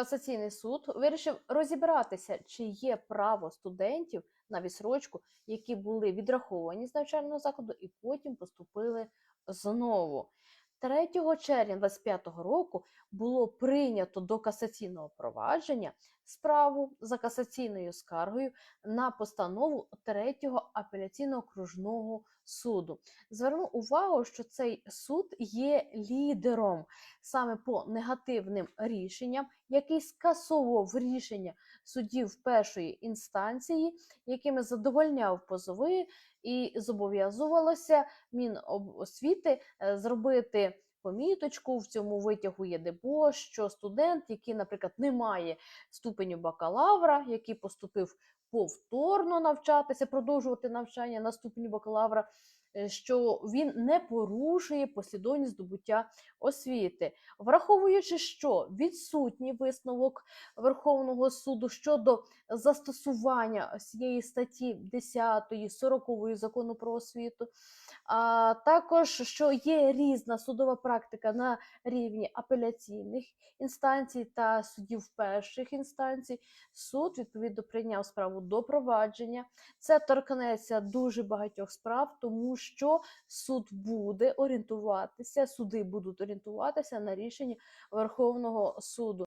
Касаційний суд вирішив розібратися, чи є право студентів на відсрочку, які були відраховані з навчального закладу і потім поступили знову. 3 червня 2025 року було прийнято до касаційного провадження справу за касаційною скаргою на постанову 3 апеляційного окружного суду. Зверну увагу, що цей суд є лідером саме по негативним рішенням, який скасовував рішення судів першої інстанції, якими задовольняв позови, і зобов'язувалося Міносвіти е, зробити поміточку в цьому витягу є депо, що студент, який, наприклад, не має ступеню бакалавра, який поступив повторно навчатися, продовжувати навчання на ступені бакалавра, що він не порушує послідовність здобуття освіти, враховуючи, що відсутній висновок Верховного суду щодо застосування цієї статті 10 40 закону про освіту, а також що є різна судова практика на рівні апеляційних інстанцій та судів перших інстанцій. Суд відповідно прийняв справу до провадження. Це торкнеться дуже багатьох справ, тому що суд буде орієнтуватися, суди будуть орієнтуватися на рішення Верховного суду.